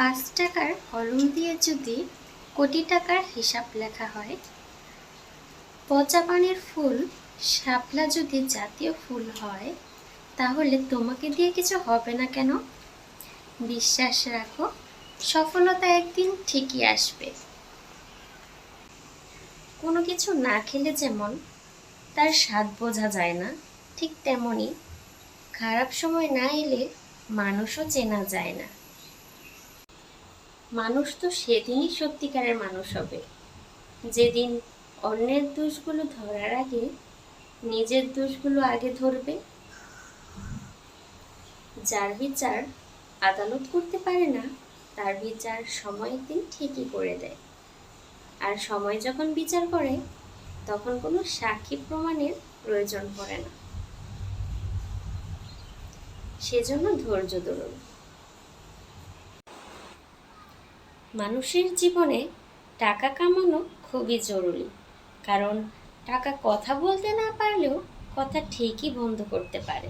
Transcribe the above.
পাঁচ টাকার কলম দিয়ে যদি কোটি টাকার হিসাব লেখা হয়, পচা পানির ফুল, শাপলা যদি জাতীয় ফুল হয়, তাহলে তোমাকে দিয়ে কিছু হবে না কেন? বিশ্বাস রাখো, সফলতা একদিন ঠিকই আসবে। কোনো কিছু না খেলে যেমন তার স্বাদ বোঝা যায় না, ঠিক তেমনই খারাপ সময় না এলে মানুষও চেনা যায় না। মানুষ তো সেদিনই সত্যিকারের মানুষ হবে। যেদিন অন্যের দোষগুলো ধরার আগে নিজের দোষগুলো আগে ধরবে। যার বিচার আদালত করতে পারে না, তার বিচার সময় দিন ঠিকই করে দেয়। আর সময় যখন বিচার করে, তখন কোনো সাক্ষী প্রমাণের প্রয়োজন পড়ে না। সেজন্য ধৈর্য ধরুন। মানুষের জীবনে টাকা কামানো খুবই জরুরি। কারণ টাকা কথা বলতে না পারলেও কথা ঠিকই বন্ধ করতে পারে।